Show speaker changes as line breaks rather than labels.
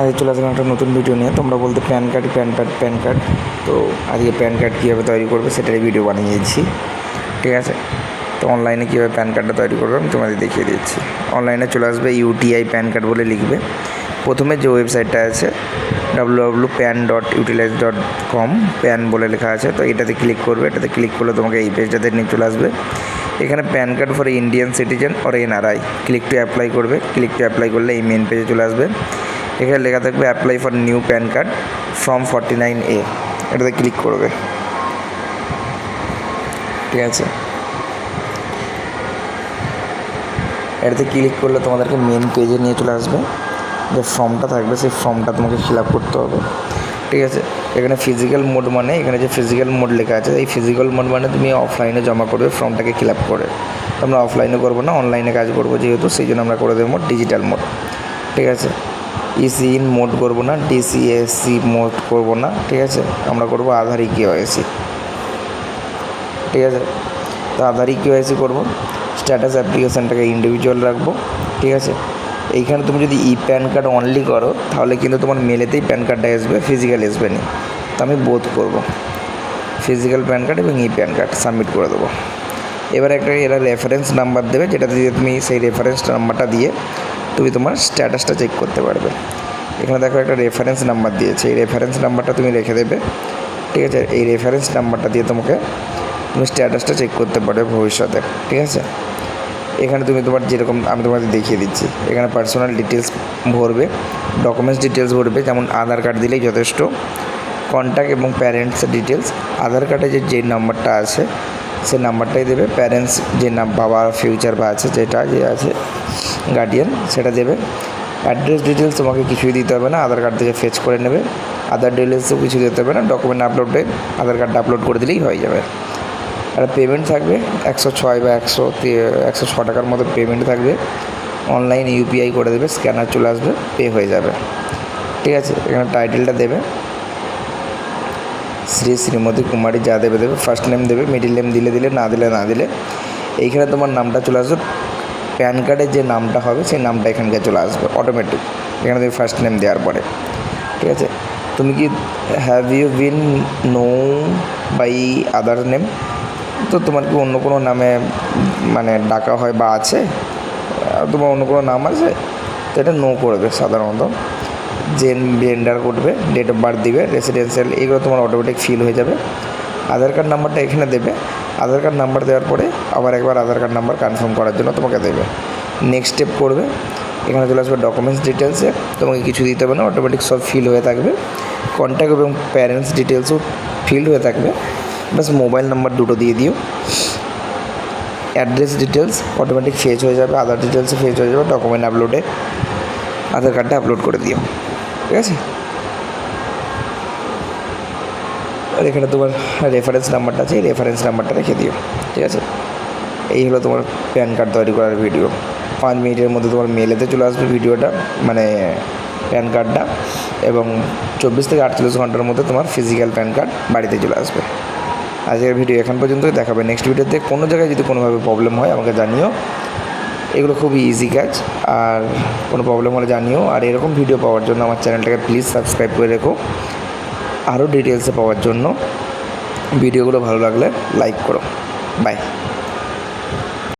আজকে চলে আসলাম একটা নতুন ভিডিও নিয়ে। তোমরা বলতে PAN card PAN card PAN card তো আজকে প্যান কার্ড কীভাবে তৈরি করবে সেটারই ভিডিও বানিয়েছি ঠিক আছে? তো অনলাইনে কীভাবে প্যান কার্ডটা তৈরি করবে আমি তোমাদের দেখিয়ে দিচ্ছি। অনলাইনে চলে আসবে ইউটিআই প্যান কার্ড বলে লিখবে। প্রথমে যে ওয়েবসাইটটা আছে W W PAN dot utilize dot com PAN বলে লেখা আছে। তো এটাতে ক্লিক করবে। এটাতে ক্লিক করলে তোমাকে এই পেজটাতে নিয়ে চলে আসবে। এখানে PAN card for Indian citizen or NRI click to apply করবে। ক্লিক টু অ্যাপ্লাই করলে এই মেন পেজে চলে আসবে। এখানে লেখা থাকবে apply for new PAN card form forty nine A এটাতে ক্লিক করবে। ঠিক আছে? এটাতে ক্লিক করলে তোমাদেরকে মেন পেজে নিয়ে চলে আসবে। যে ফর্মটা থাকবে, সেই ফর্মটা তোমাকে ফিল আপ করতে হবে। ঠিক আছে? এখানে ফিজিক্যাল মোড মানে এখানে যে ফিজিক্যাল মোড লেখা আছে, এই ফিজিক্যাল মোড মানে তুমি অফলাইনে জমা করবে ফর্মটাকে ফিল আপ করে। আমরা অফলাইনে করব না অনলাইনে কাজ করব যেহেতু, সেই জন্য আমরা করে দেবো ডিজিটাল মোড ঠিক আছে? ইসি ইন মোড করব না ডিসিএসসি মোড করব না, ঠিক আছে? আমরা করব আধার ইকিওএসি ঠিক আছে? তো আধার ইকিওএসি করব স্ট্যাটাস অ্যাপ্লিকেশানটাকে ইন্ডিভিজুয়াল রাখব, ঠিক আছে? এইখানে তুমি যদি ই প্যান কার্ড অনলি করো, তাহলে কিন্তু তোমার মেলেতেই প্যান কার্ডটা আসবে ফিজিক্যাল আসবে না। তো আমি বোধ করব ফিজিক্যাল প্যান কার্ড এবং ই প্যান কার্ড সাবমিট করে দেবো। এবার একটা এরা রেফারেন্স নাম্বার দেবে যেটা দিয়ে তুমি সেই রেফারেন্স নাম্বারটা দিয়ে তুমি তোমার স্ট্যাটাসটা চেক করতে পারবে। এখানে দেখো একটা রেফারেন্স নাম্বার দিয়েছে। এই রেফারেন্স নাম্বারটা তুমি রেখে দেবে। ঠিক আছে? এই রেফারেন্স নাম্বারটা দিয়ে তোমাকে তুমি স্ট্যাটাসটা চেক করতে পারবে ভবিষ্যতে। ঠিক আছে? এখানে তুমি তোমার যেরকম, আমি তোমাকে দেখিয়ে দিচ্ছি। এখানে পার্সোনাল ডিটেলস ভরবে ডকুমেন্টস ডিটেলস ভরবে, যেমন আধার কার্ড দিলেই যথেষ্ট। কন্ট্যাক্ট এবং প্যারেন্টস ডিটেলস আধার কার্ডে যে যে নাম্বারটা আছে, সে নাম্বারটাই দেবে। প্যারেন্টস যে নাম বাবা ফিউচার বা আছে, যেটা যে আছে গার্ডিয়ান সেটা দেবে। অ্যাড্রেস ডিটেলস তোমাকে কিছুই দিতে হবে না, আধার কার্ড থেকে ফেচ করে নেবে। আধার ডিটেলসও কিছু দিতে হবে না ডকুমেন্ট আপলোডে আধার কার্ডটা আপলোড করে দিলেই হয়ে যাবে। আর পেমেন্ট থাকবে, একশো ছয় বা একশো একশো ছ টাকার মতো পেমেন্ট থাকবে। অনলাইন ইউপিআই করে দেবে স্ক্যানার চলে আসবে পে হয়ে যাবে। ঠিক আছে, এখানে টাইটেলটা দেবে। শ্রী শ্রীমতী কুমারী যা দেবে দেবে ফার্স্ট নেম দেবে মিডিল নেম দিলে দিলে, না দিলে না দিলে, এইখানে তোমার নামটা চলে আসবে প্যান কার্ডের যে নামটা হবে, সেই নামটা এখানকার চলে আসবে অটোমেটিক এখানে তুমি ফার্স্ট নেম দেওয়ার পরে। ঠিক আছে? তুমি কি have you been known by other name তো তোমার কি অন্য কোনো নামে মানে ডাকা হয় বা আছে? তোমার অন্য কোনো নাম আছে? তো এটা নো করবে সাধারণত। জেন জেন্ডার করবে ডেট অফ বার্থ দিবে রেসিডেন্সিয়াল এগুলো তোমার অটোমেটিক ফিল হয়ে যাবে। আধার কার্ড নাম্বারটা এখানে দেবে। আধার কার্ড নাম্বার দেওয়ার পরে আবার একবার আধার কার্ড নাম্বার কনফার্ম করার জন্য তোমাকে দেবে। নেক্সট স্টেপ করবে। এখানে চলে আসবে ডকুমেন্টস ডিটেলসে তোমাকে কিছু দিতে হবে না অটোমেটিক সব ফিল হয়ে থাকবে। কন্ট্যাক্ট এবং প্যারেন্টস ডিটেলসও ফিল হয়ে থাকবে। ব্যাস মোবাইল নাম্বার দুটো দিয়ে দিও। অ্যাড্রেস ডিটেলস অটোমেটিক ফেচ হয়ে যাবে। আধার ডিটেলসে ফেচ হয়ে যাবে। ডকুমেন্ট আপলোডে আধার কার্ডটা আপলোড করে দিও। ঠিক আছে? আর এখানে তোমার রেফারেন্স নাম্বারটা আছে, এই রেফারেন্স নাম্বারটা রেখে দিও, ঠিক আছে? এই হলো তোমার প্যান কার্ড তৈরি করার ভিডিও পাঁচ মিনিটের মধ্যে তোমার মেলেতে চলে আসবে ভিডিওটা মানে প্যান কার্ডটা এবং চব্বিশ থেকে আটচল্লিশ ঘণ্টার মধ্যে তোমার ফিজিক্যাল প্যান কার্ড বাড়িতে চলে আসবে। আজকের ভিডিও এখন পর্যন্ত দেখাবে নেক্সট ভিডিওতে কোনো জায়গায় যদি কোনোভাবে প্রবলেম হয়, আমাকে জানিও। এগুলো খুবই ইজি কাজ, আর কোনো প্রবলেম হলে জানিও। আর এরকম ভিডিও পাওয়ার জন্য আমার চ্যানেলটাকে প্লিজ সাবস্ক্রাইব করে রেখো। আরও ডিটেলসে পাওয়ার জন্য। ভিডিওগুলো ভালো লাগলে লাইক করো। বাই